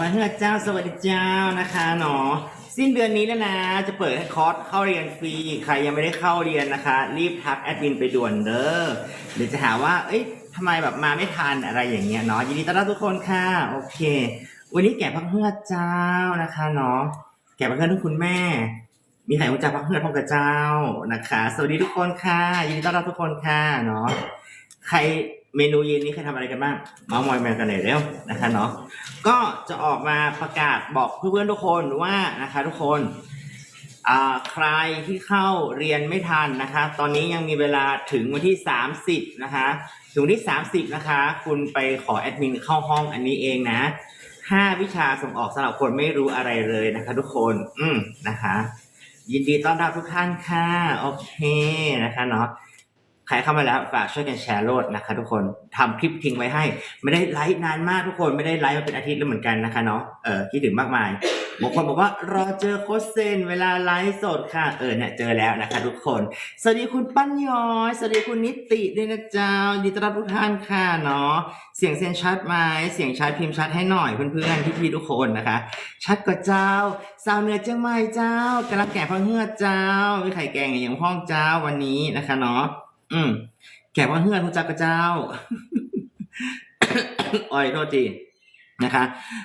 พระเฮือเจ้าสวัสดีเจ้านะคะเนาะสิ้นเดือนนี้แล้วนะจะเปิดให้คอร์สเข้าเรียนฟรีใครยังไม่ได้เข้าเรียนนะคะ รีบทักแอดมินไปด่วนเด้อเดี๋ยวจะหาว่า เอ้ยทำไมแบบมาไม่ทันอะไรอย่างเงี้ยเนาะยินดีต้อนรับทุกคนค่ะ โอเค วันนี้แก่พระเฮือเจ้านะคะเนาะแก่พระเฮือทุกคุณแม่ มีใครรู้จักพระเฮือพระกับเจ้านะคะ สวัสดีทุกคนค่ะยินดีต้อนรับทุกคนค่ะเนาะใคร เมนูเย็นนี้ใครทำอะไรกันบ้างมามอยแมนกันหน่อยเร็วนะคะเนาะก็จะออกมาประกาศบอกเพื่อนๆทุกคนว่านะคะทุกคนใครที่เข้าเรียนไม่ทันนะคะ ตอนนี้ยังมีเวลาถึงวันที่ 30 นะคะ ถึงวันที่ 30 นะคะ คุณไปขอแอดมินเข้าห้องอันนี้เองนะ 5 วิชาส่งออกสำหรับคนไม่รู้อะไรเลยนะคะ ทุกคน อืมนะคะ ยินดีต้อนรับทุกท่านค่ะ โอเคนะคะเนาะ ใครเข้ามาแล้วฝากช่วยกันแชร์โลดนะคะ ทุกคนทำคลิปทิ้งไว้ให้ ไม่ได้ไลฟ์นานมากทุกคนไม่ได้ไลฟ์มาเป็นอาทิตย์แล้วเหมือนกันนะคะเนาะเออคิดถึงมากมายบางคนบอกว่ารอเจอโค้ชเซนเวลาไลฟ์สดค่ะเออเนี่ยเจอแล้วนะคะ ทุกคน สวัสดีคุณปั้นย้อยสวัสดีคุณนิติด้วยนะเจ้ายินดีต้อนรับทุกท่านค่ะเนาะเสียงเซนชัดไหมเสียงชัดพิมพ์ชัดให้หน่อยเพื่อนๆพี่ๆทุกคนนะคะ ชัดกว่าเจ้าสาวเหนือเชียงใหม่เจ้ากำลังแก่พังเฮือดเจ้ามีไข่แกงอย่างห้องเจ้าวันนี้นะคะเนาะ อืมแขกว่าเฮือนรู้จักกับเจ้าอ้อยโทษทีนะคะ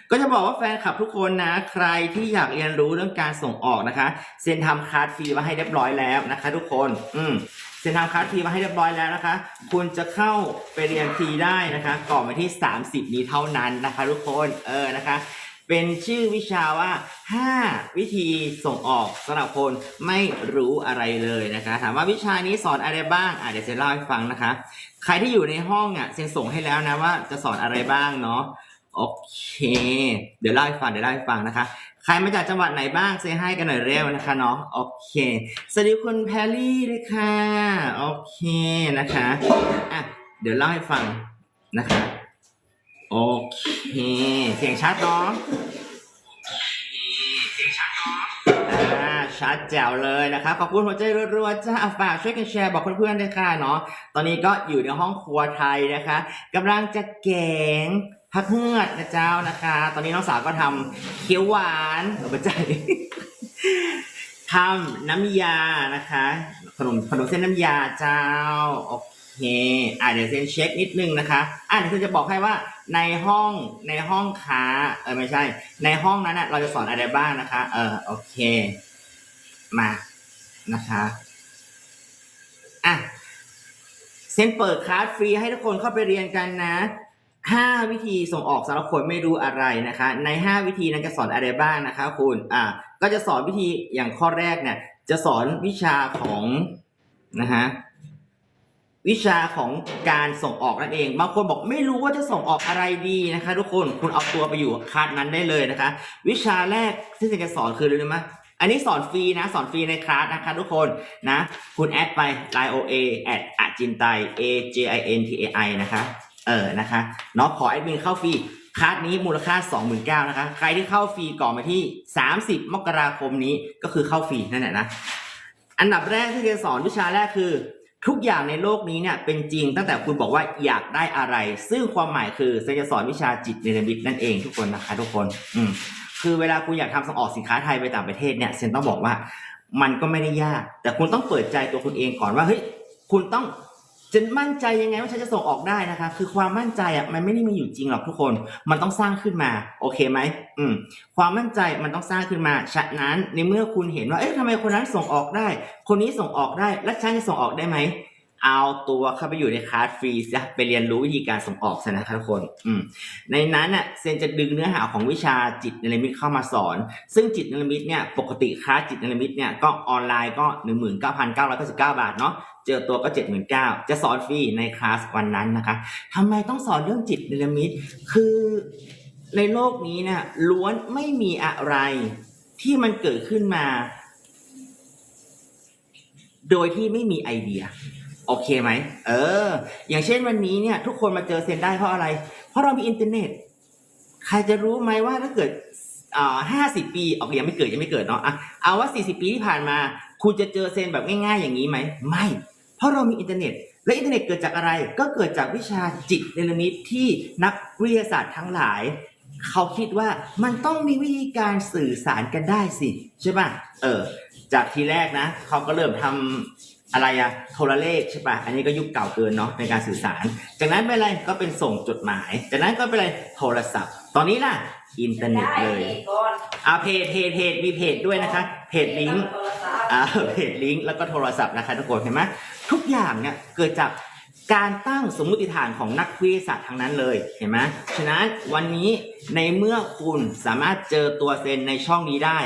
ก็จะบอกว่าแฟนคลับทุกคนนะ ใครที่อยากเรียนรู้เรื่องการส่งออกนะคะ เซ็นทำคลาสฟรีมาให้เรียบร้อยแล้วนะคะ ทุกคน อืมเซ็นทำคลาสฟรีมาให้เรียบร้อยแล้วนะคะ คุณจะเข้าไปเรียนฟรีได้นะคะ ก่อนวันที่ 30 นี้เท่านั้นนะคะ ทุกคน เออนะคะ เป็นชื่อวิชาว่า 5 วิธีส่งออกสำหรับคนไม่รู้อะไรเลยนะคะ ถามว่าวิชานี้สอนอะไรบ้างอะเดี๋ยวเซนเล่าให้ฟังนะคะ ใครที่อยู่ในห้องอะเซนส่งให้แล้วนะว่าจะสอนอะไรบ้างเนาะโอเค เดี๋ยวเล่าให้ฟังเดี๋ยวเล่าให้ฟังนะคะ ใครมาจากจังหวัดไหนบ้างเซให้กันหน่อยเร็วนะคะเนาะโอเคสวัสดีคุณแพรลี่ด้วยค่ะโอเคนะคะอะเดี๋ยวเล่าให้ฟังนะคะ โอเค เสียงชัดเนาะเสียงชัดเนาะอ่าชัดแจ๋วเลยนะคะขอบคุณหัวใจรัวๆจ้าฝากช่วยกันแชร์บอกเพื่อนๆด้วยค่ะเนาะตอนนี้ก็อยู่ในห้องครัวไทยนะคะกำลังจะแกงผักเฮือดนะเจ้านะคะ ตอนนี้น้องสาวก็ทำเขียวหวานเออใช่ทำน้ำยานะคะ ขนมขนมเส้นน้ำยาเจ้าโอเคอะเดี๋ยวเซนเช็คนิดนึงนะคะอะเดี๋ยวเซนจะบอกให้ว่า ในห้องในห้องค้าเออไม่ใช่ ในห้องนั้นน่ะเราจะสอนอะไรบ้างนะคะ เออโอเคมานะคะอะเซนเปิดคลาสฟรีให้ทุกคนเข้าไปเรียนกันนะห้าวิธีส่งออกสำหรับคนไม่รู้อะไรนะคะ ในห้าวิธีนั้นจะสอนอะไรบ้างนะคะ คุณอะก็จะสอนวิธีอย่างข้อแรกเนี่ยจะสอนวิชาของนะฮะ วิชาของการส่งออกนั่นเอง บางคนบอกไม่รู้ว่าจะส่งออกอะไรดีนะคะ ทุกคนคุณเอาตัวไปอยู่คลาสนั้นได้เลยนะคะ วิชาแรกที่จะสอนคืออะไรรู้ไหมอันนี้สอนฟรีนะ สอนฟรีในคลาสนะคะทุกคนนะ คุณแอดไป line oa at อาจินไต a j i n t a i นะคะ เออนะคะเนาะขอแอดมินเข้าฟรีคลาสนี้มูลค่า 29,000นะคะ ใครที่เข้าฟรีก่อนมาที่ 30 มกราคมนี้ก็คือเข้าฟรีนั่นแหละนะ อันดับแรกที่จะสอนวิชาแรกคือ ทุกอย่างในโลกนี้เนี่ยเป็นจริงตั้งแต่คุณบอกว่าอยากได้อะไร ซึ่งความหมายคือเซนจะสอนวิชาจิตเนรมิตนั่นเองทุกคนนะคะทุกคน อืมคือเวลาคุณอยากทำส่งออกสินค้าไทยไปต่างประเทศเนี่ยเซนต้องบอกว่ามันก็ไม่ได้ยาก แต่คุณต้องเปิดใจตัวคุณเองก่อนว่าเฮ้ยคุณต้อง จะมั่นใจยังไงว่าฉันจะส่งออกได้นะคะ คือความมั่นใจอะมันไม่ได้มีอยู่จริงหรอกทุกคน มันต้องสร้างขึ้นมา โอเคไหมอืม ความมั่นใจมันต้องสร้างขึ้นมา ฉะนั้นในเมื่อคุณเห็นว่า เอ๊ะทำไมคนนั้นส่งออกได้ คนนี้ส่งออกได้ แล้วฉันจะส่งออกได้ไหม เอาตัวเข้าไปอยู่ในคลาสฟรีซะไปเรียนรู้วิธีการส่งออกซะนะคะทุกคน อืม ในนั้นน่ะเซนจะดึงเนื้อหาของวิชาจิตเนรมิตเข้ามาสอน ซึ่งจิตเนรมิตเนี่ย ปกติคลาสจิตเนรมิตเนี่ยก็ออนไลน์ก็ 19,999 บาทเนาะ เจอตัวก็79,000จะสอนฟรีในคลาสวันนั้นนะคะทำไมต้องสอนเรื่องจิตเนรมิตคือในโลกนี้เนี่ยล้วนไม่มีอะไรที่มันเกิดขึ้นมา โดยที่ไม่มีไอเดีย โอเคไหมเออ อย่างเช่นวันนี้เนี่ย ทุกคนมาเจอเซนได้เพราะอะไร เพราะเรามีอินเทอร์เน็ต ใครจะรู้ไหมว่าถ้าเกิดอ่าห้าสิบปีโอเคยังไม่เกิดยังไม่เกิดเนาะอะเอาว่าสี่สิบปีที่ผ่านมา คุณจะเจอเซนแบบง่าย ๆ อย่างนี้ไหมไม่ เพราะเรามีอินเทอร์เน็ต และอินเทอร์เน็ตเกิดจากอะไร ก็เกิดจากวิชาจิตเนรมิตที่นักวิทยาศาสตร์ทั้งหลาย เขาคิดว่ามันต้องมีวิธีการสื่อสารกันได้สิ ใช่ป่ะ เออ จากทีแรกนะ เขาก็เริ่มทำอะไรอะโทรเลขใช่ป่ะ อันนี้ก็ยุคเก่าเกินเนาะในการสื่อสาร จากนั้นเป็นอะไรก็เป็นส่งจดหมาย จากนั้นก็เป็นอะไรโทรศัพท์ ตอนนี้ล่ะอินเทอร์เน็ตเลยก่อนอ่าเพจเพจเพจมีเพจด้วยนะคะ เพจลิงก์โทรศัพท์ อ่าเพจลิงก์แล้วก็โทรศัพท์นะคะทุกคนเห็นไหมทุกอย่างเนี่ยเกิดจากการตั้งสมมติฐานของนักวิทยาศาสตร์ทั้งนั้นเลยเห็นไหมฉะนั้นวันนี้ในเมื่อคุณสามารถเจอตัวเซนในช่องนี้ได้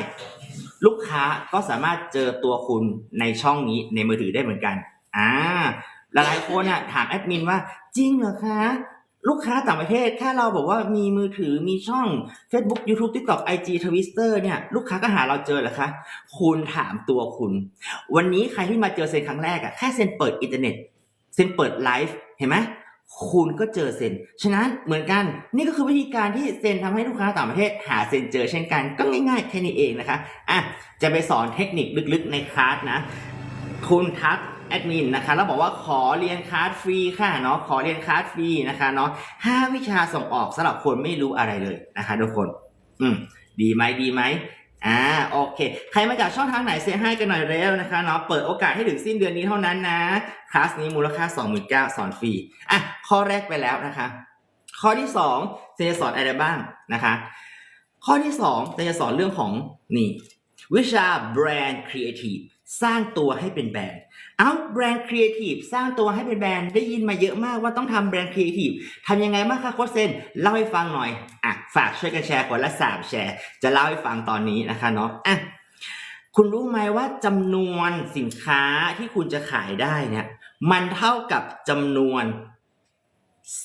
ลูกค้าก็สามารถเจอตัวคุณในช่องนี้ในมือถือได้เหมือนกันอ่าหลายๆคนอะถามแอดมินว่าจริงเหรอคะ ลูกค้าต่างประเทศแค่เราบอกว่ามีมือถือมีช่อง Facebook YouTube TikTok IG Twitter เนี่ยลูกค้าก็หาเราเจอเหรอคะ คุณถามตัวคุณ วันนี้ใครที่มาเจอเซนครั้งแรกอะแค่เซนเปิดอินเทอร์เน็ตเซนเปิดไลฟ์เห็นไหมคุณก็เจอเซน ฉะนั้นเหมือนกัน นี่ก็คือวิธีการที่เซนทำให้ลูกค้าต่างประเทศหาเซนเจอเช่นกัน ก็ง่ายๆแค่นี้เองนะคะ อะ จะไปสอนเทคนิคลึกๆในคลาสนะ คุณทัก แอดมินนะคะแล้วบอกว่าขอเรียนคลาสฟรีค่ะเนาะขอเรียนคลาสฟรีนะคะเนาะห้าวิชาส่งออกสำหรับคนไม่รู้อะไรเลยนะคะทุกคน อืม ดีไหมดีไหมอ่าโอเค ใครมาจากช่องทางไหนเซให้กันหน่อยเร็วนะคะเนาะเปิดโอกาสให้ถึงสิ้นเดือนนี้เท่านั้นนะคลาสนี้มูลค่า 29,000สอนฟรีอะข้อแรกไปแล้วนะคะ ข้อที่2เซจะสอนอะไรบ้างนะคะ ข้อที่2เซจะสอนเรื่องของนี่วิชาแบ สร้างตัวให้เป็นแบรนด์เอาแบรนด์ครีเอทีฟสร้างตัวให้เป็นแบรนด์ได้ยินมาเยอะมากว่าต้องทำแบรนด์ครีเอทีฟทำยังไงบ้างคะโค้ชเซนเล่าให้ฟังหน่อยอะฝากช่วยกันแชร์คนละสามแชร์ จะเล่าให้ฟังตอนนี้นะคะเนาะอะคุณรู้ไหมว่าจำนวนสินค้าที่คุณจะขายได้เนี่ยมันเท่ากับจำนวน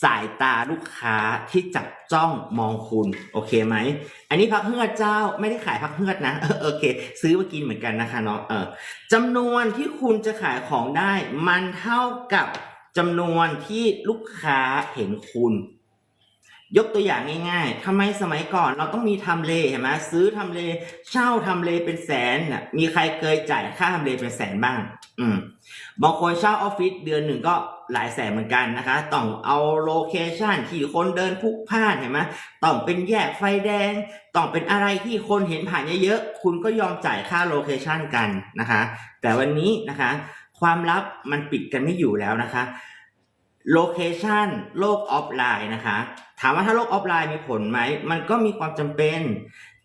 สายตาลูกค้าที่จับจ้องมองคุณ โอเคไหม อันนี้พักเฮือดเจ้าไม่ได้ขายพักเฮือดนะโอเค ซื้อมากินเหมือนกันนะคะเนาะเออจำนวนที่คุณจะขายของได้ มันเท่ากับจำนวนที่ลูกค้าเห็นคุณ ยกตัวอย่างง่ายๆทำไมสมัยก่อนเราต้องมีทำเลเห็นไหมซื้อทำเล เช่าทำเลเป็นแสนน่ะ มีใครเคยจ่ายค่าทำเลเป็นแสนบ้าง อืมบางคนเช่าออฟฟิศเดือนหนึ่งก็ หลายแสนเหมือนกันนะคะ ต้องเอาโลเคชันที่คนเดินพลุกพล่านเห็นไหมต้องเป็นแยกไฟแดง ต้องเป็นอะไรที่คนเห็นผ่านเยอะๆ คุณก็ยอมจ่ายค่าโลเคชันกันนะคะ แต่วันนี้นะคะ ความลับมันปิดกันไม่อยู่แล้วนะคะโลเคชันโลกออฟไลน์นะคะ ถามว่าถ้าโลกออฟไลน์มีผลไหม มันก็มีความจำเป็น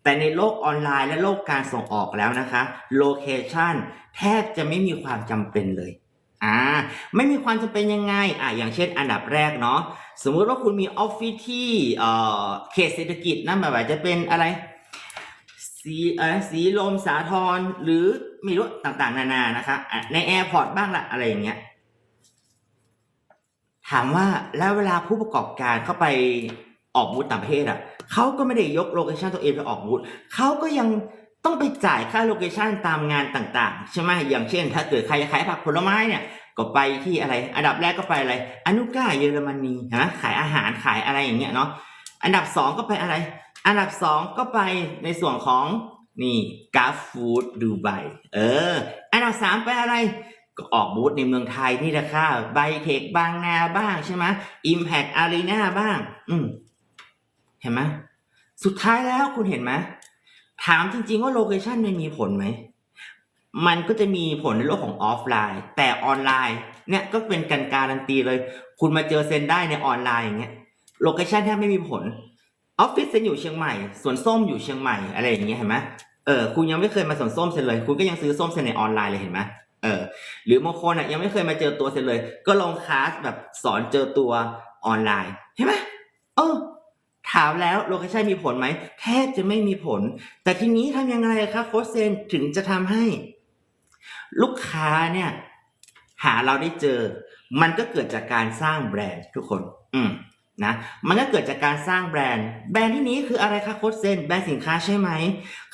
แต่ในโลกออนไลน์และโลกการส่งออกแล้วนะคะ โลเคชันแทบจะไม่มีความจำเป็นเลย อ่าไม่มีความจำเป็นยังไงอ่าอย่างเช่นอันดับแรกเนาะสมมุติว่าคุณมีออฟฟิศที่เอ่อเขตเศรษฐกิจนะหมายว่าจะเป็นอะไรสีเออสีลมสาทรหรือไม่รู้ต่างๆ นานานะคะในแอร์พอร์ตบ้างละอะไรอย่างเงี้ยถามว่าแล้วเวลาผู้ประกอบการเข้าไปออกบูธต่างประเทศอะเขาก็ไม่ได้ยกโลเคชันตัวเองไปออกบูธเขาก็ยัง ต้องไปจ่ายค่าโลเคชันตามงานต่างๆ ใช่ไหมอย่างเช่น ถ้าเกิดใครจะขายผักผลไม้เนี่ย ก็ไปที่อะไร อันดับแรกก็ไปอะไรอนุก้าเยอรมนีฮะขายอาหารขายอะไรอย่างเงี้ยเนาะอันดับสองก็ไปอะไร อันดับสองก็ไปในส่วนของนี่กาฟูดดูไบเออ อันดับสามไปอะไรก็ออกบูธในเมืองไทยนี่แหละค่ะไบเทคบางนาบ้างใช่ไหมอิมแพกอารีนาบ้าง อืมเห็นไหมสุดท้ายแล้วคุณเห็นไหม ถามจริง ๆ ว่าโลเคชันมันมีผลไหม มันก็จะมีผลในโลกของออฟไลน์ แต่ออนไลน์เนี่ยก็เป็นการการันตีเลย คุณมาเจอเซนได้ในออนไลน์อย่างเงี้ยโลเคชันแทบไม่มีผลออฟฟิศเซนอยู่เชียงใหม่สวนส้มอยู่เชียงใหม่อะไรอย่างเงี้ยเห็นไหมเออคุณยังไม่เคยมาสวนส้มเซนเลย คุณก็ยังซื้อส้มเซนในออนไลน์เลยเห็นไหมเออหรือบางคนอะยังไม่เคยมาเจอตัวเซนเลย ก็ลงคลาสแบบสอนเจอตัวออนไลน์เห็นไหมเออ ถามแล้วโลเคชันมีผลไหมแทบจะไม่มีผล แต่ทีนี้ทำยังไงครับโค้ชเซนถึงจะทำให้ ลูกค้าเนี่ยหาเราได้เจอ มันก็เกิดจากการสร้างแบรนด์ทุกคน อืมนะมันก็เกิดจากการสร้างแบรนด์ แบรนด์ที่นี้คืออะไรคะโค้ชเซนแบรนด์สินค้าใช่ไหม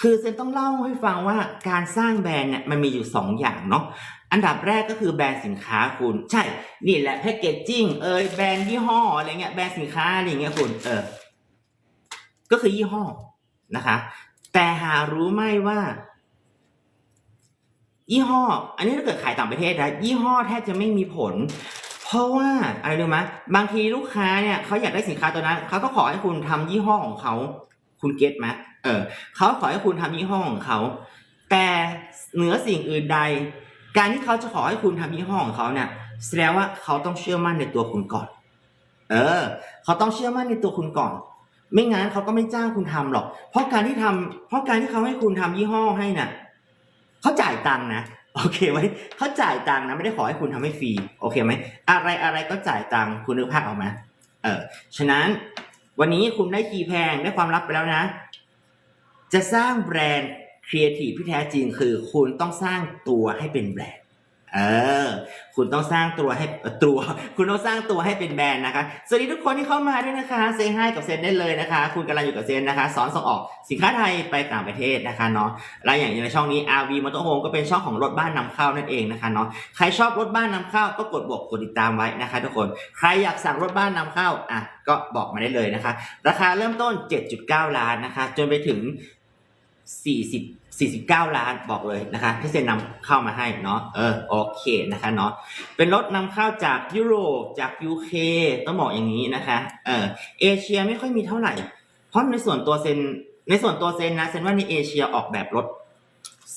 คือเซนต้องเล่าให้ฟังว่าการสร้างแบรนด์เนี่ยมันมีอยู่สองอย่างเนาะอันดับแรกก็คือแบรนด์สินค้าคุณ ใช่ นี่แหละแพคเกจจิ้งเอยแบรนด์ยี่ห้ออะไรเงี้ยแบรนด์สินค้าอะไรเงี้ยคุณเออ ก็คือยี่ห้อนะคะ แต่หารู้ไหมว่า ยี่ห้อ อันนี้ถ้าเกิดขายต่างประเทศนะยี่ห้อแทบจะไม่มีผล เพราะว่าอะไรรู้ไหมบางทีลูกค้าเนี่ยเขาอยากได้สินค้าตัวนั้นเขาก็ขอให้คุณทำยี่ห้อของเขาคุณเก็ตไหมเออเขาขอให้คุณทำยี่ห้อของเขาแต่เหนือสิ่งอื่นใด การที่เขาจะขอให้คุณทำยี่ห้อของเขาเนี่ยแสดงว่าเขาต้องเชื่อมั่นในตัวคุณก่อน เออ เขาต้องเชื่อมั่นในตัวคุณก่อน ไม่งั้นเขาก็ไม่จ้างคุณทำหรอก เพราะการที่ทำเพราะการที่เขาให้คุณทำยี่ห้อให้น่ะเขาจ่ายตังค์นะโอเคไหมเขาจ่ายตังค์นะไม่ได้ขอให้คุณทำให้ฟรีโอเคไหมอะไรอะไรก็จ่ายตังค์คุณนึกภาพออกไหมเออฉะนั้นวันนี้คุณได้คีย์แพงได้ความลับไปแล้วนะ จะสร้างแบรนด์ครีเอทีฟที่แท้จริงคือ คุณต้องสร้างตัวให้เป็นแบรนด์ เออ คุณต้องสร้างตัวให้ตัว คุณต้องสร้างตัวให้เป็นแบรนด์นะคะ สวัสดีทุกคนที่เข้ามาด้วยนะคะ เซฮายกับเซนได้เลยนะคะ คุณกำลังอยู่กับเซนนะคะ สอนส่งออกสินค้าไทยไปต่างประเทศนะคะเนาะ และอย่างในช่องนี้ RV Motorhome ก็เป็นช่องของรถบ้านนำเข้านั่นเองนะคะเนาะ ใครชอบรถบ้านนำเข้าก็กดบวกกดติดตามไว้นะคะ ทุกคน ใครอยากสั่งรถบ้านนำเข้าอะก็บอกมาได้เลยนะคะ ราคาเริ่มต้น 7.9 ล้านนะคะ จนไปถึง 40 49 ล้านบอกเลยนะคะที่เซ็นนำเข้ามาให้เนาะเออโอเคนะคะเนาะเป็นรถนำเข้าจากยุโรปจาก UK ต้องบอกอย่างนี้นะคะเออเอเชียไม่ค่อยมีเท่าไหร่ เพราะในส่วนตัวเซ็นในส่วนตัวเซ็นนะเซ็นว่าในเอเชียออกแบบรถ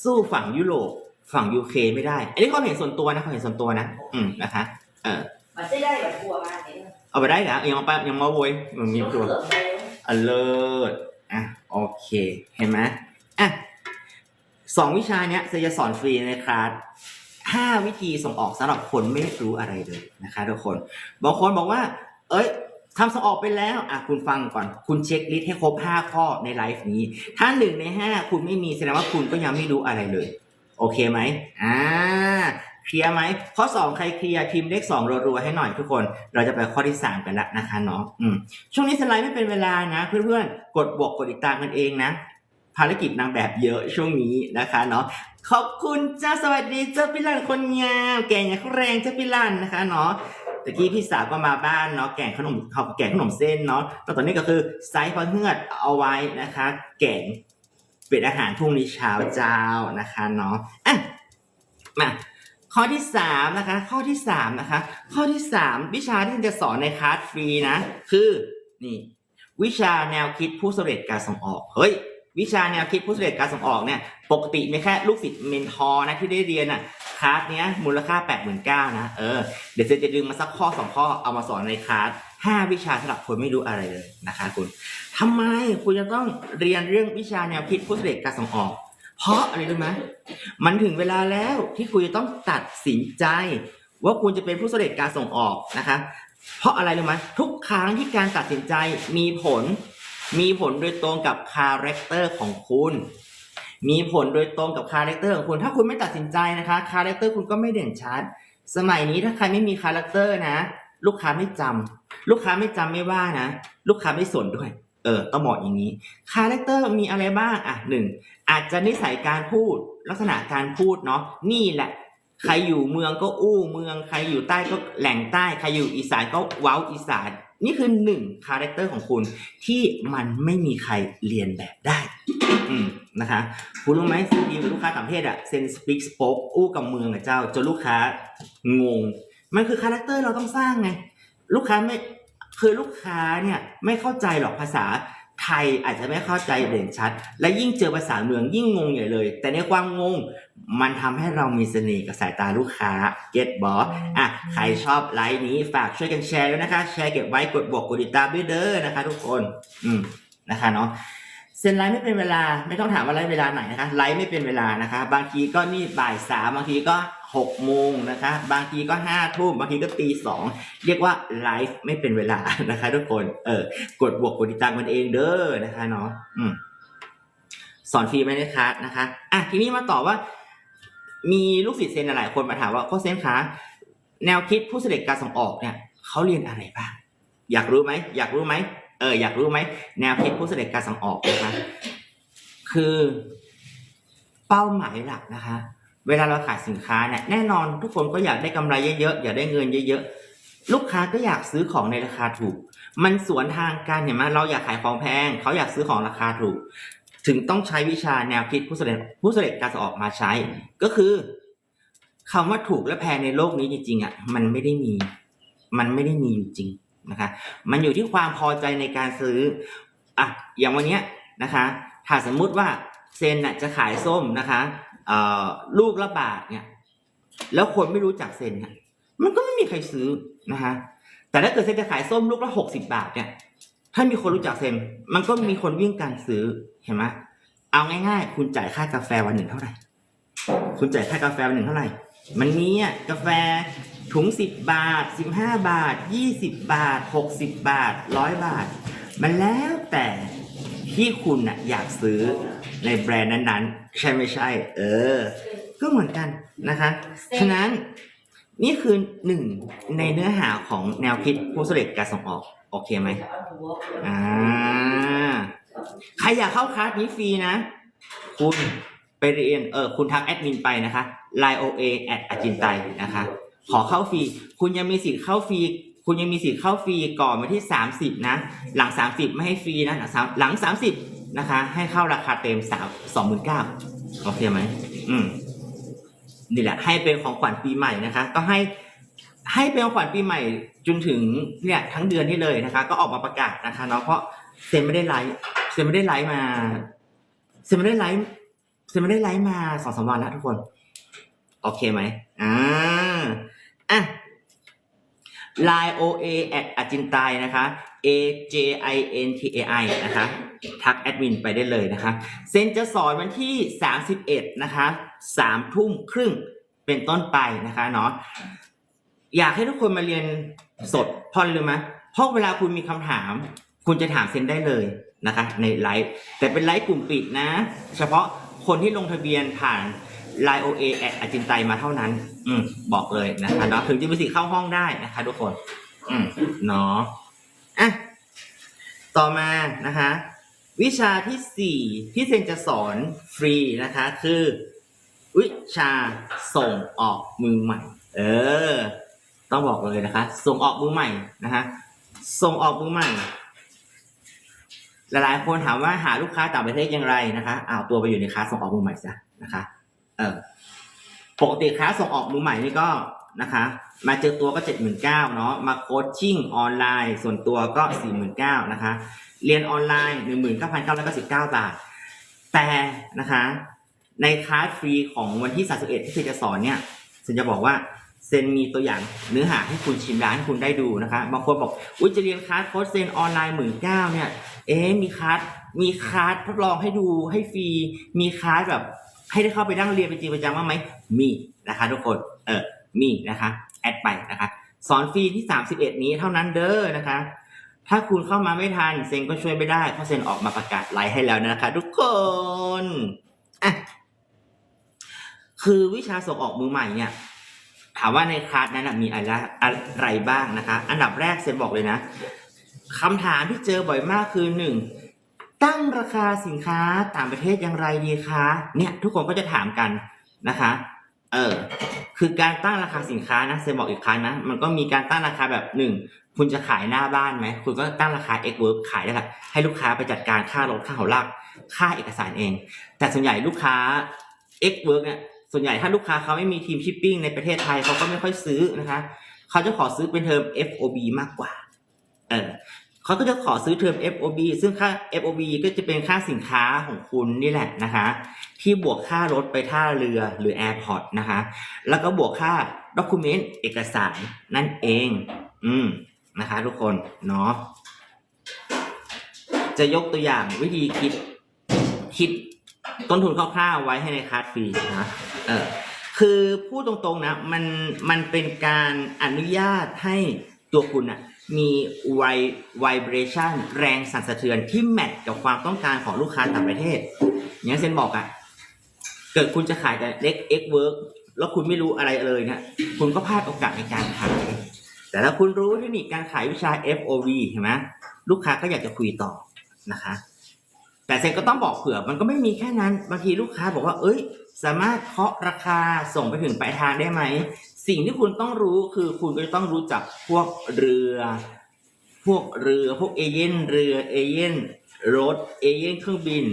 สู้ฝั่งยุโรปฝั่ง UK ไม่ได้ อันนี้ความเห็นส่วนตัวนะความเห็นส่วนตัวนะ อืมนะคะเออมันจะได้แบบบัวมาเนี่ยเอาไปได้เหรอยังเอาไปยังมาโวยมันมีตัวอไปอเลิศอะโอเค เห็นไหม อะสองวิชาเนี้ยจะสอนฟรีในคลาสห้าวิธีส่งออกสำหรับคนไม่รู้อะไรเลยนะคะทุกคน บางคนบอกว่า เอ้ยทำส่งออกไปแล้วอะคุณฟังก่อน คุณเช็คลิสต์ให้ครบห้าข้อในไลฟ์นี้ ถ้าหนึ่งในห้าคุณไม่มีแสดงว่าคุณก็ยังไม่รู้อะไรเลย โอเคไหมอ่าเคลียร์ไหมข้อสองใครเคลียร์พิมพ์เลขสองรัวๆให้หน่อยทุกคน เราจะไปข้อที่สามกันละนะคะเนาะอืมช่วงนี้สไลด์ไม่เป็นเวลานะ เพื่อนๆกดบวกกดติดตามกันเองนะ ภารกิจนางแบบเยอะช่วงนี้นะคะเนาะขอบคุณจ้าสวัสดีเจ้าพิลันคนงามแกงอย่างแรงเจ้าพิลันนะคะเนาะตะกี้พี่สาวก็มาบ้านเนาะแกงขนมเขาแกงขนมเส้นเนาะแล้วตอนนี้ก็คือไซส์พอเฮือดเอาไว้นะคะ แกงเป็นอาหารพรุ่งนี้เช้าเจ้านะคะเนาะอะมาข้อที่สามนะคะ ข้อที่สามนะคะ ข้อที่สามวิชาที่จะสอนในคลาสฟรีนะ คือนี่ วิชาแนวคิดผู้สำเร็จการส่งออกเฮ้ย วิชาแนวคิดผู้สำเร็จการส่งออกเนี่ยปกติมีแค่ลูกศิษย์เมนทอร์นะที่ได้เรียนอะคลาสเนี้ยมูลค่า 8 9 0 0 0นะเออเดี๋ยวจนจะดึงมาสักข้อสองข้อเอามาสอนในคลาส5 วิชาสำหรับคนไม่รู้อะไรเลยนะคะคุณทำไมคุณจะต้องเรียนเรื่องวิชาแนวคิดผู้สำเร็จการส่งออก เพราะอะไรรู้ไหมมันถึงเวลาแล้วที่คุณจะต้องตัดสินใจ ว่าคุณจะเป็นผู้สำเร็จการส่งออกนะคะ เพราะอะไรรู้ไหมทุกครั้งที่การตัดสินใจมีผล มีผลโดยตรงกับคาแรคเตอร์ของคุณ มีผลโดยตรงกับคาแรคเตอร์ของคุณ ถ้าคุณไม่ตัดสินใจนะคะ คาแรคเตอร์คุณก็ไม่เด่นชัด สมัยนี้ถ้าใครไม่มีคาแรคเตอร์นะ ลูกค้าไม่จำลูกค้าไม่จำไม่ว่านะ ลูกค้าไม่สนด้วย เออ ต้องบอกอย่างนี้ คาแรคเตอร์มีอะไรบ้าง อะหนึ่ง อาจจะนิสัยการพูด ลักษณะการพูดเนาะ นี่แหละใครอยู่เมืองก็อู้เมือง ใครอยู่ใต้ก็แหล่งใต้ ใครอยู่อีสานก็เว้าอีสาน นี่คือหนึ่งคาแรคเตอร์ของคุณที่มันไม่มีใครเรียนแบบได้อืมนะคะคุณรู้ไหมซีดีกับลูกค้าต่างประเทศอะเซนสปิกสป k กอู้กับเมืองอะเจ้า จนลูกค้างง มันคือคาแรคเตอร์เราต้องสร้างไง ลูกค้าไม่คือลูกค้าเนี่ยไม่เข้าใจหรอกภาษา ไทยอาจจะไม่เข้าใจเด่นชัด และยิ่งเจอภาษาเมืองยิ่งงงใหญ่เลย แต่ในความงง มันทำให้เรามีเสน่ห์กับสายตาลูกค้าเก็ตบออะใครชอบไลฟ์นี้ฝากช่วยกันแชร์ด้วยนะคะ แชร์เก็บไว้กดบอกกดติดตามด้วยเด้อนะคะ ทุกคนอืมนะคะเนาะเซ็นไลฟ์ไม่เป็นเวลาไม่ต้องถามว่าไลฟ์เวลาไหนนะคะไลฟ์ไม่เป็นเวลานะคะ บางทีก็นี่บ่ายสามบางทีก็ หกโมงนะคะ บางทีก็ห้าทุ่มบางทีก็ตีสองเรียกว่าไลฟ์ไม่เป็นเวลานะคะ ทุกคนเออกดบวกกดติดตามกันเองเด้อนะคะเนาะอืมสอนฟรีไหมในคลาสนะคะอะทีนี้มาต่อว่า มีลูกศิษย์เซนหลายคนมาถามว่าโค้ชเซนคะแนวคิดผู้เสด็จการส่งออกเนี่ยเขาเรียนอะไรบ้างอยากรู้ไหมอยากรู้ไหมเอออยากรู้ไหมแนวคิดผู้เสด็จการส่งออกนะคะคือเป้าหมายหลักนะคะ เวลาเราขายสินค้าเนี่ยแน่นอนทุกคนก็อยากได้กำไรเยอะๆอยากได้เงินเยอะๆลูกค้าก็อยากซื้อของในราคาถูก มันสวนทางกันเห็นไหมเราอยากขายของแพง เขาอยากซื้อของราคาถูก ถึงต้องใช้วิชาแนวคิดผู้เสด็จผู้เสด็จการออกมาใช้ ก็คือคำว่าถูกและแพงในโลกนี้จริงๆอะมันไม่ได้มี มันไม่ได้มีอยู่จริงนะคะ มันอยู่ที่ความพอใจในการซื้ออะอย่างวันเนี้ยนะคะ ถ้าสมมุติว่าเซนน่ะจะขายส้มนะคะ ลูกละบาทเนี่ย แล้วคนไม่รู้จักเซนเนี่ยมันก็ไม่มีใครซื้อนะคะแต่ถ้าเกิดเซนจะขายส้มลูกละหกสิบาทเนี่ย ถ้ามีคนรู้จักเซนมันก็มีคนวิ่งการซื้อเห็นไหมเอาง่าย ๆ คุณจ่ายค่ากาแฟวันหนึ่งเท่าไหร่ คุณจ่ายค่ากาแฟวันหนึ่งเท่าไหร่ มันมีอะกาแฟถุงสิบบาทสิบห้าบาทยี่สิบบาทหกสิบบาทร้อยบาท มันแล้วแต่ ที่คุณน่ะอยากซื้อในแบรนด์นั้นๆ ใช่ไม่ใช่ เออ ก็เหมือนกันนะคะ ฉะนั้นนี่คือหนึ่งในเนื้อหาของแนวคิดผู้สำเร็จการส่งออก โอเคไหมอ่าใครอยากเข้าคลาสนี้ฟรีนะ คุณไปเรียนเออคุณทักแอดมินไปนะคะ line oa at อาจินไตนะคะ ขอเข้าฟรี คุณยังมีสิทธิ์เข้าฟรี คุณยังมีสิทธิ์เข้าฟรีก่อนวันที่ 30 นะ หลัง 30 ไม่ให้ฟรีนะ หลังสามหลัง 30 นะคะ ให้เข้าราคาเต็มสามสองหมื่นเก้าโอเคไหมอืมนี่แหละ ให้เป็นของขวัญปีใหม่นะคะ ก็ให้ให้เป็นของขวัญปีใหม่จนถึงเนี่ยทั้งเดือนนี้เลยนะคะ ก็ออกมาประกาศนะคะเนาะเพราะเซนไม่ได้ไลฟ์เซนไม่ได้ไลฟ์มาเซนไม่ได้ไลฟ์เซนไม่ได้ไลฟ์มาสองสามวันแล้วทุกคน โอเคไหมอ่าอะ line oa at อาจินตนะคะ a j i n t a i นะคะทักแอดมินไปได้เลยนะคะ เซนจะสอนวันที่ 31 นะคะสามทุ่มครึ่งเป็นต้นไปนะคะเนาะอยากให้ทุกคนมาเรียนสดพอะไรรู้ไหมเพราะเวลาคุณมีคำถาม คุณจะถามเซนได้เลยนะคะ ในไลฟ์แต่เป็นไลฟ์กลุ่มปิดนะ เฉพาะคนที่ลงทะเบียนผ่าน Line OA แอดอจินไตมาเท่านั้น อืมบอกเลยนะคะเนาะถึงจะมีสิทธิ์เข้าห้องได้นะคะ ทุกคน อืมเนาะอะต่อมานะคะ วิชาที่สี่ที่เซนจะสอนฟรีนะคะ คือ วิชาส่งออกมือใหม่ เออ ต้องบอกเลยนะคะ ส่งออกมือใหม่นะคะส่งออกมือใหม่หลายๆคนถามว่าหาลูกค้าต่างประเทศอย่างไรนะคะเอาตัวไปอยู่ในคลาสส่งออกมือใหม่ซะนะคะ เออปกติคลาส่งออกมือใหม่นี่ก็นะคะ มาเจอตัวก็เจ็ดหมื่นเก้าเนาะมาโคชชิ่งออนไลน์ ส่วนตัวก็สี่หมื่นเก้านะคะ เรียนออนไลน์หนึ่งหมื่นเก้าพันเก้าร้อยเก้าสิบเก้าบาท แต่นะคะ ในคลาสฟรีของวันที่31ที่เซนจะสอนเนี่ยเซนจะบอกว่าเซนมีตัวอย่างเนื้อหาให้คุณชิมร้านให้คุณได้ดูนะคะบางคนบอกอุ้ยจะเรียนคลาสโค้ชเซนออนไลน์หมื่นเก้าเนี่ย เอ๊มีคลาสมีคลาสทดลองให้ดูให้ฟรีมีคลาสแบบ ให้ได้เข้าไปนั่งเรียนเป็นจริงประจำบ้าไหมมีนะคะ ทุกคนเออมีนะคะแอดไปนะคะ สอนฟรีที่ 31 นี้เท่านั้นเด้อนะคะ ถ้าคุณเข้ามาไม่ทันเซนก็ช่วยไม่ได้เพราะเซนออกมาประกาศไลฟ์ให้แล้วนะคะ ทุกคนอะคือวิชาส่งออกมือใหม่เนี่ยถามว่าในคลาสนั้นมีอะไรอะไรบ้างนะคะ อันดับแรกเซนบอกเลยนะคำถามที่เจอบ่อยมากคือหนึ่ง ตั้งราคาสินค้าต่างประเทศอย่างไรดีคะเนี่ยทุกคนก็จะถามกันนะคะเออคือการตั้งราคาสินค้านะเซบอกอีกครั้งนะมันก็มีการตั้งราคาแบบหนึ่งคุณจะขายหน้าบ้านไหมคุณก็ตั้งราคา X work ขายได้ค่ะให้ลูกค้าไปจัดการค่ารถค่าเหาลากค่าเอกสารเอง แต่ส่วนใหญ่ลูกค้า X work เนี่ยส่วนใหญ่ถ้าลูกค้าเขาไม่มีทีมชิปปิ้งในประเทศไทยเขาก็ไม่ค่อยซื้อนะคะ เขาจะขอซื้อเป็นเทอม FOB มากกว่าเออ เขาก็จะขอซื้อเทอม FOB ซึ่งค่า FOB ก็จะเป็นค่าสินค้าของคุณนี่แหละนะคะ ที่บวกค่ารถไปท่าเรือหรือแอร์พอร์ตนะคะ แล้วก็บวกค่าด็อกิเมนต์เอกสารนั่นเอง อืมนะคะ ทุกคนเนาะจะยกตัวอย่างวิธีคิดคิดต้นทุนคร่าวๆไว้ให้ในคลาสฟรีนะเออคือพูดตรงๆนะ มันมันเป็นการอนุญาตให้ตัวคุณอะ มีไวไวเบรชันแรงสั่นสะเทือนที่แมทกับความต้องการของลูกค้าต่างประเทศ อย่างเซนบอกอะเกิดคุณจะขายแต่เล็กเอ็กเวิร์กแล้วคุณไม่รู้อะไรเลยเนี่ยคุณก็พลาดโอกาสในการขาย แต่ถ้าคุณรู้เทคนิคการขายวิชา FOV เห็นไหมลูกค้าก็อยากจะคุยต่อนะคะ แต่เซนก็ต้องบอกเผื่อ มันก็ไม่มีแค่นั้นบางทีลูกค้าบอกว่า เอ้ย สามารถเคาะราคาส่งไปถึงปลายทางได้ไหม สิ่งที่คุณต้องรู้คือคุณก็จะต้องรู้จักพวกเรือ พวกเรือพวกเอเย่นเรือเอเย่นรถเอเย่นเครื่องบิน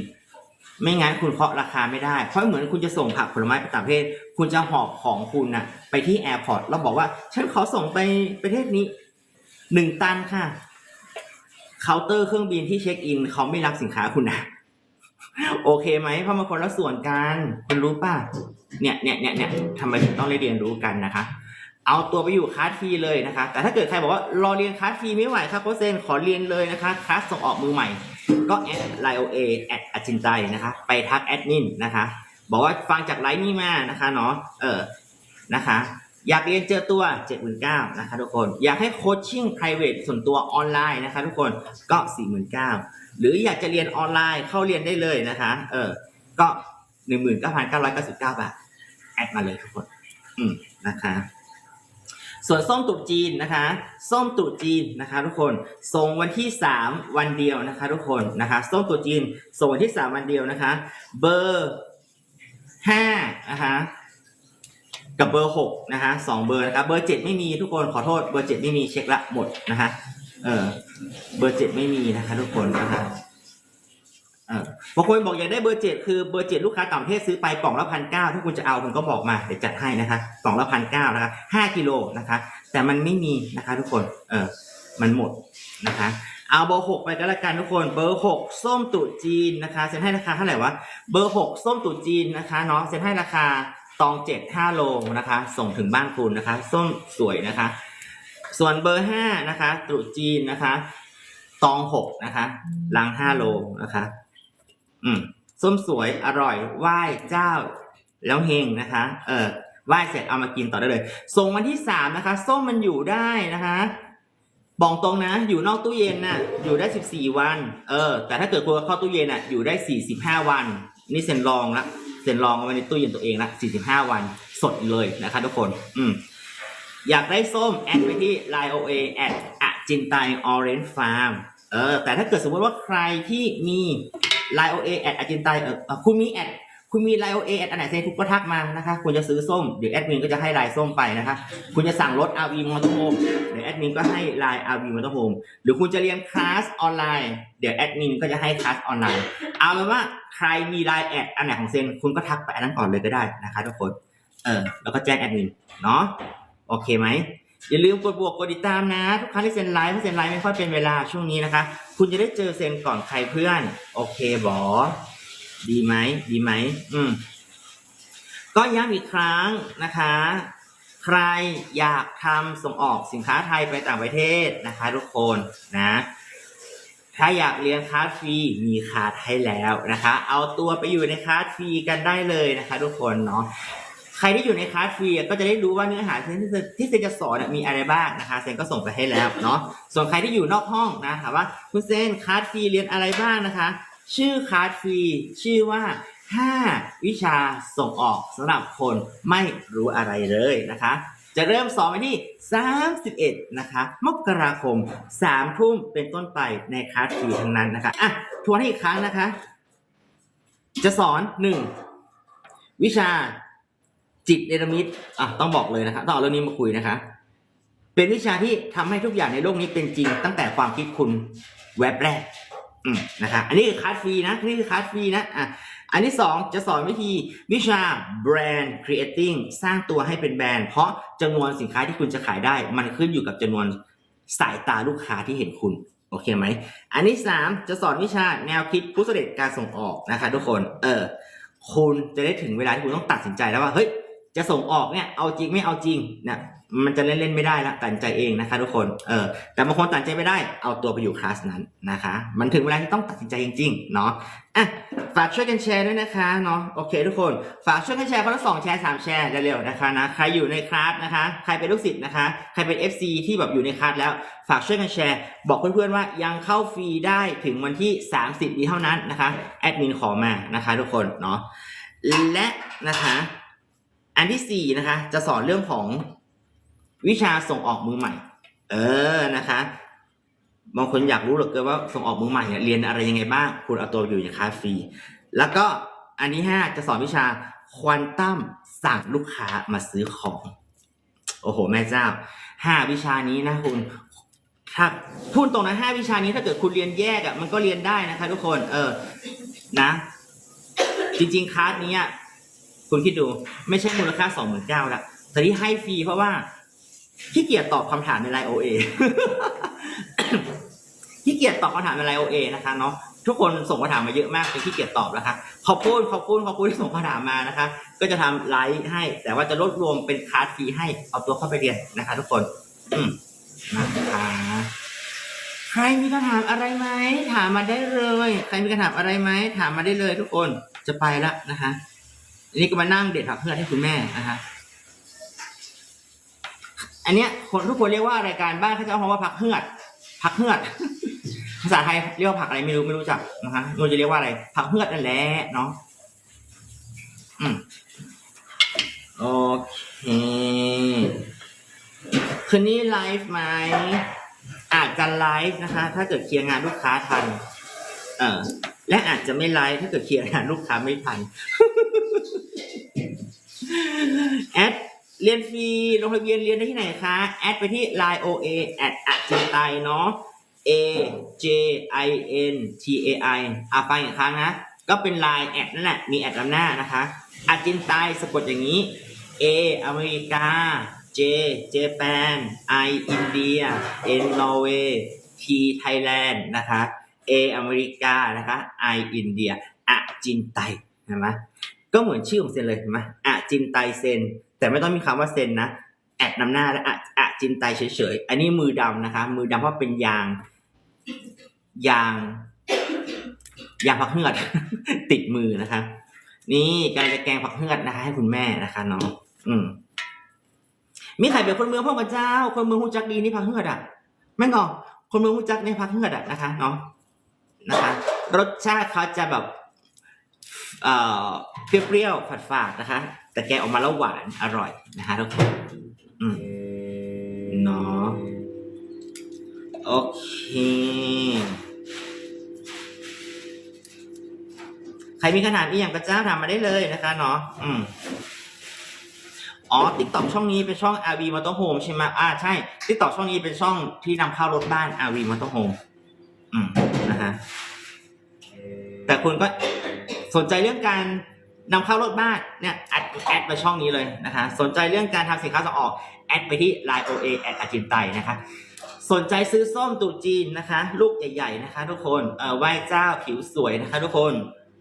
ไม่งั้นคุณเคาะราคาไม่ได้ เพราะเหมือนคุณจะส่งผักผลไม้ไปต่างประเทศ คุณจะหอบของคุณน่ะไปที่แอร์พอร์ตแล้วบอกว่าฉันขอส่งไปประเทศนี้หนึ่งตันค่ะเคาน์เตอร์เครื่องบินที่เช็คอินเขาไม่รับสินค้าคุณนะ โอเคไหมเพราะมันคนละส่วนกันคุณรู้ป่ะเนี่ยเนี่ยเนี่ยเนี่ยทำไมถึงต้องเรียนรู้กันนะคะ เอาตัวไปอยู่คลาสฟรีเลยนะคะ แต่ถ้าเกิดใครบอกว่ารอเรียนคลาสฟรีไม่ไหวครับโค้ชเซนขอเรียนเลยนะคะคลาสส่งออกมือใหม่ ก็แอดไลโอเอแอดอจินไตนะคะ ไปทักแอดมินนะคะ บอกว่าฟังจากไลน์นี้มานะคะเนาะเออนะคะอยากเรียนเจอตัว 79,000นะคะทุกคน อยากให้โคชชิ่ง private ส่วนตัวออนไลน์นะคะทุกคนก็ 49,000 หรืออยากจะเรียนออนไลน์เข้าเรียนได้เลยนะคะ เออ ก็19,999บเก้าบาทแอดมาเลยทุกคน อืมนะคะ ส่วนส้มตรุษจีนนะคะ ส้มตรุษจีนนะคะ ทุกคน ส่งวันที่3วันเดียวนะคะ ทุกคนนะคะ ส้มตรุษจีน ส่งวันที่3วันเดียวนะคะ เบอร์5นะคะกับเบอร์หกนะคะสองเบอร์นะครับเบอร์เจ็ดไม่มีทุกคนขอโทษเบอร์เจ็ดไม่มีเช็คละหมดนะคะเออ เบอร์เจ็ดไม่มีนะคะทุกคนนะคะเออบางคนบอกอยากได้เบอร์เจ็ดคือเบอร์เจ็ดลูกค้าต่างประเทศซื้อไปกล่องละพันเก้าถ้าคุณจะเอาคุณก็บอกมาเดี๋ยวจัดให้นะคะกล่องละพันเก้านะคะห้ากิโลนะคะ แต่มันไม่มีนะคะ ทุกคนเออมันหมดนะคะ เอาเบอร์หกไปก็แล้วกันทุกคนเบอร์หกส้มตุ๋จีนนะคะเซ็นให้ราคาเท่าไหร่วะเบอร์หกส้มตุ๋จีนนะคะเนาะเซ็นให้ราคาตองเจ็ดห้าโลนะคะ ส่งถึงบ้านคุณนะคะ ส้มสวยนะคะ ส่วนเบอร์ห้านะคะตรุษจีนนะคะ ตองหกนะคะลังห้าโลนะคะ อืมส้มสวยอร่อยไหว้เจ้า แล้วเฮงนะคะ เออไหว้เสร็จเอามากินต่อได้เลย ส่งวันที่สามนะคะ ส้มมันอยู่ได้นะคะบอกตรงนะ อยู่นอกตู้เย็นน่ะ อยู่ได้สิบสี่วัน เออ แต่ถ้าเกิดคุณเอาเข้าตู้เย็นน่ะ อยู่ได้สี่สิบห้าวัน นี่เซ็นลองละเซ็นลองเอาไว้ในตู้เย็นตัวเองละ45วัน สดเลยนะคะ ทุกคน อืม อยากได้ส้ม แอดไปที่ line oa at อะจินไต orange farm เออแต่ถ้าเกิดสมมติว่าใครที่มี line oa at อะจินไตเอ่อคุณมีแอดคุณมี line oa at อันไหนเซ็นทุกก็ทักมานะคะ คุณจะซื้อส้ม เดี๋ยวแอดมินก็จะให้ลายส้มไปนะคะ คุณจะสั่งรถ RV Motorhome เดี๋ยวแอดมินก็ให้ลาย RV Motorhome หรือคุณจะเรียนคลาสออนไลน์ เดี๋ยวแอดมินก็จะให้คลาสออนไลน์ เอาเป็นว่าใครมีไลน์แอดอันไหนของเซนคุณก็ทักไปอันนั้นก่อนเลยก็ได้นะคะทุกคน เออ แล้วก็แจ้งแอดมินเนาะ โอเคไหมอย่าลืมกดบวกกดติดตามนะ ทุกครั้งที่เซ็นไลน์เพราะเซ็นไลน์ไม่ค่อยเป็นเวลาช่วงนี้นะคะ คุณจะได้เจอเซ็นก่อนใครเพื่อน โอเคบอดีไหมดีไหมอืมก็ย้ำอีกครั้งนะคะ ใครอยากทำส่งออกสินค้าไทยไปต่างประเทศนะคะ ทุกคนนะ ถ้าอยากเรียนคลาสฟรีมีคลาสให้แล้วนะคะ เอาตัวไปอยู่ในคลาสฟรีกันได้เลยนะคะ ทุกคนเนาะ ใครที่อยู่ในคลาสฟรีก็จะได้รู้ว่าเนื้อหาที่ที่เซนจะสอนมีอะไรบ้างนะคะเซนก็ส่งไปให้แล้วเนาะส่วนใครที่อยู่นอกห้องนะถามว่าคุณเซนคลาสฟรีเรียนอะไรบ้างนะคะ ชื่อคลาสฟรีชื่อว่า 5 วิชาส่งออกสำหรับคนไม่รู้อะไรเลยนะคะ จะเริ่มสอนวันที่ 31 นะคะ มกราคม 3 ทุ่มเป็นต้นไปในคลาสฟรีทั้งนั้นนะคะอะทวนให้อีกครั้งนะคะ จะสอน 1 วิชา จิตเนรมิตอะต้องบอกเลยนะคะต้องเอาเรื่องนี้มาคุยนะคะ เป็นวิชาที่ทำให้ทุกอย่างในโลกนี้เป็นจริง ตั้งแต่ความคิดคุณแวบแรกนะคะอันนี้คือคลาสฟรีนะนี่คือคลาสฟรีนะอะอันที่สองจะสอนวิธีวิชา brand creating สร้างตัวให้เป็นแบรนด์ เพราะจำนวนสินค้าที่คุณจะขายได้ มันขึ้นอยู่กับจำนวนสายตาลูกค้าที่เห็นคุณโอเคไหม อันที่สามจะสอนวิชาแนวคิดผู้เสด็จการส่งออกนะคะ ทุกคนเออคุณจะได้ถึงเวลาที่คุณต้องตัดสินใจแล้วว่าเฮ้ย จะส่งออกเนี่ยเอาจริงไม่เอาจริงนี่ยมันจะเล่นเล่นไม่ได้ละตัดใจเองนะคะทุกคนเออแต่บางคนตัดใจไม่ได้เอาตัวไปอยู่คลาสนั้นนะคะ มันถึงเวลาที่ต้องตัดสินใจจริงๆเนาะอะฝากช่วยกันแชร์ด้วยนะคะเนาะโอเค ทุกคนฝากช่วยกันแชร์คนละสองแชร์สามแชร์เร็วๆนะคะนะใครอยู่ในคลาสนะคะ ใครเป็นลูกศิษย์นะคะ ใครเป็น FC ที่แบบอยู่ในคลาสแล้ว ฝากช่วยกันแชร์ บอกเพื่อนๆว่ายังเข้าฟรีได้ถึงวันที่ 30 นี้เท่านั้นนะคะแอดมินขอมานะคะ ทุกคนเนาะและนะคะ อันที่สี่นะคะ จะสอนเรื่องของวิชาส่งออกมือใหม่ เออนะคะบางคนอยากรู้เหลือเกินว่าส่งออกมือใหม่เนี่ยเรียนอะไรยังไงบ้าง คุณเอาตัวอยู่ในคาสฟรี แล้วก็อันที่ห้าจะสอนวิชาควอนตัมสั่งลูกค้ามาซื้อของ โอ้โห แม่เจ้าห้าวิชานี้นะคุณถ้าพูดตรงนะห้าวิชานี้ถ้าเกิดคุณเรียนแยกอะ่ะมันก็เรียนได้นะคะ ทุกคน เออนะ จริง ๆคลาสนี้อะ คุณคิดดูไม่ใช่มูลค่าสองหมื่นเก้าละแต่ที่ให้ฟรีเพราะว่าขี้เกียจตอบคำถามในไลน์โอเอขี้เกียจตอบคำถามในไลน์โอเอนะคะเนาะทุกคนส่งคำถามมาเยอะมากจนขี้เกียจตอบนะคะขอบคุณขอบคุณขอบคุณที่ส่งคำถามมานะคะ ก็จะทำไลฟ์ให้ แต่ว่าจะรวบรวมเป็นคลาสฟรีให้เอาตัวเข้าไปเรียนนะคะ ทุกคนอืมนะคะใครมีคำถามอะไรไหมถามมาได้เลย ใครมีคำถามอะไรไหมถามมาได้เลย ทุกคนจะไปละนะคะ อันนี้ก็มานั่งเด็ดผักเพื่อนให้คุณแม่นะคะอันเนี้ยคนทุกคนเรียกว่ารายการบ้านเขาจะเอาคำว่าผักเฮือดผักเฮือดภาษาไทยเรียกว่าผักอะไรไม่รู้ไม่รู้จักนะคะโนจะเรียกว่าอะไร ผักเฮือดนั่นแหละเนาะอืมโอเคคืนนี้ไลฟ์ไหมอาจจะไลฟ์นะคะ ถ้าเกิดเคลียร์งานลูกค้าทัน เออ และอาจจะไม่ไลฟ์ถ้าเกิดเคลียร์งานลูกค้าไม่ทันแอดเรียนฟรีลงทะเบียนเรียนได้ที่ไหนคะ แอดไปที่ line oa แอดอาจินไตเนาะ a j i n t a i อะฟังอีกครั้งนะ ก็เป็น line แอดนั่นแหละมีแอดลำหน้านะคะอาจินไตสะกดอย่างนี้ a อเมริกา j Japan i อินเดีย n นอร์เวย์ t ไทยแลนด์นะคะ a อเมริกานะคะ i อินเดียอาจินไตเห็นไหมก็เหมือนชื่อของเซนเลยเห็นไหมอะจินไตเซน แต่ไม่ต้องมีคำว่าเซนนะแอดนำหน้าและอะอะจินไตเฉยๆ อันนี้มือดำนะคะ มือดำเพราะเป็นยางยางยางผักเหือดติดมือนะคะ นี่กำลังจะแกงผักเหือดนะคะ ให้คุณแม่นะคะน้องอืมมีใครเป็นคนเมืองพ่อพระเจ้า คนเมืองฮูจักดีนี่ผักเหือดอะแม่งเหรอคนเมืองฮูจักในผักเหือดอะนะคะเนาะ นะคะ รสชาติเขาจะแบบเปรี้ยวๆฝาดๆนะคะ แต่แกออกมาแล้วหวานอร่อยนะคะทุกคนอืมเนาะโอเคใครมีคำถามอีกอย่างกระเจ้าถามมาได้เลยนะคะเนาะอืมอ๋อติ๊กต็อกช่องนี้เป็นช่อง RV Motorhome ใช่ไหมอ่าใช่ติ๊กต็อกช่องนี้เป็นช่องที่นำเข้ารถบ้าน RV Motorhome อืม นะฮะแต่คุณก็สนใจเรื่องการนำเข้ารถบ้านเนี่ยแอดแอดไปช่องนี้เลยนะคะ สนใจเรื่องการทำสินค้าส่งออกแอดไปที่ line oa แอดอาจินไตนะคะสนใจซื้อส้มตูจีนนะคะ ลูกใหญ่ๆนะคะ ทุกคนเอ่อไหว้เจ้าผิวสวยนะคะ ทุกคน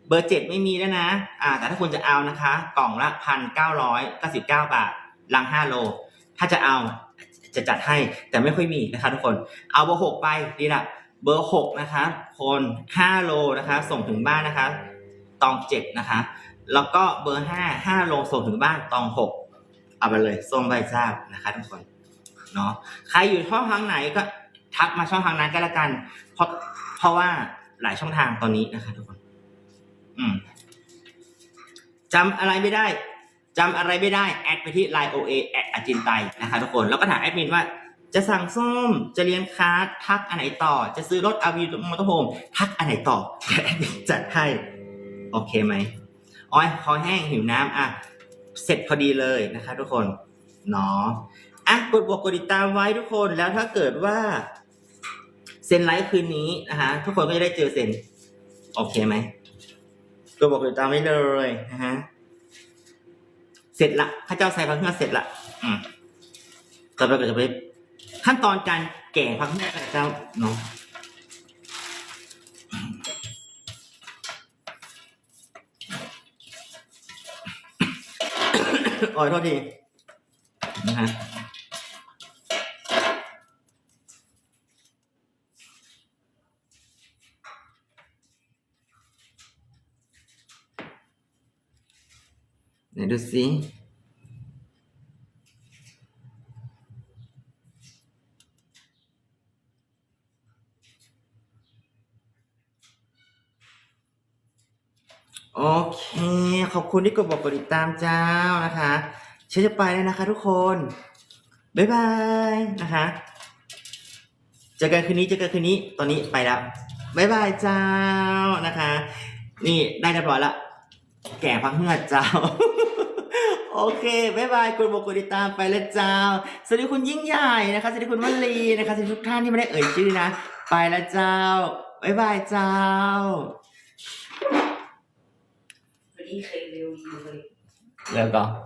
เบอร์เจ็ดไม่มีแล้วนะอ่าแต่ถ้าคุณจะเอานะคะ กล่องละพันเก้าร้อยเก้าสิบเก้าบาทลังห้าโล ถ้าจะเอาจะจัดให้แต่ไม่ค่อยมีนะคะ ทุกคนเอาเบอร์หกไปดีละ เบอร์หกนะคะคนห้าโลนะคะส่งถึงบ้านนะคะตองเจ็ดนะคะ แล้วก็เบอร์ห้าห้าโลส่งถึงบ้านตองหกเอาไปเลยส้มใบเจ้านะคะทุกคนเนาะใครอยู่ช่องทางไหนก็ทักมาช่องทางนั้นก็แล้วกัน เพราะเพราะว่าหลายช่องทางตอนนี้นะคะทุกคน อืมจำอะไรไม่ได้จำอะไรไม่ได้ แอดไปที่ line oa แอดอาจินไตนะคะทุกคน แล้วก็ถามแอดมินว่า จะสั่งส้มจะเรียนคลาทักอันไหนต่อ จะซื้อรถอาวีมอเตอร์โฮมทักอันไหนต่อจัดให้โอเคไหมอ้อยคอแห้งหิวน้ำอะเสร็จพอดีเลยนะคะ ทุกคนเนาะอะกดบวกกดติดตามไว้ทุกคนแล้วถ้าเกิดว่าเซ็นไลฟ์คืนนี้นะคะทุกคนก็จะได้เจอเซ็นโอเคไหมกดบวกกดติดตามไว้เลยนะฮะเสร็จละข้าเจ้าใส่พักเพื่องเสร็จละอืมต่อไปก็จะไป ขั้นตอนการแก่พักเพื่อข้าเจ้าเนาะโอ้ยโทษทีนะฮะไหนดูสิโอเค ขอบ คุณที่กดบอกกดติดตามเจ้านะคะฉันจะไปแล้วนะคะ ทุกคน บ๊ายบายนะคะ เจอกันคืนนี้เจอกันคืนนี้ ตอนนี้ไปแล้วบ๊ายบายเจ้านะคะ นี่ได้เรียบร้อยละ แก่พักเหือดเจ้า โอเคบ๊ายบายกดบอกกดติดตามไปแล้วเจ้า สวัสดีคุณยิ่งใหญ่นะคะ สวัสดีคุณวลีนะคะ สวัสดีทุกท่านที่ไม่ได้เอ่ยชื่อนะ ไปแล้วเจ้า บ๊ายบายเจ้า วันนี้เคยเ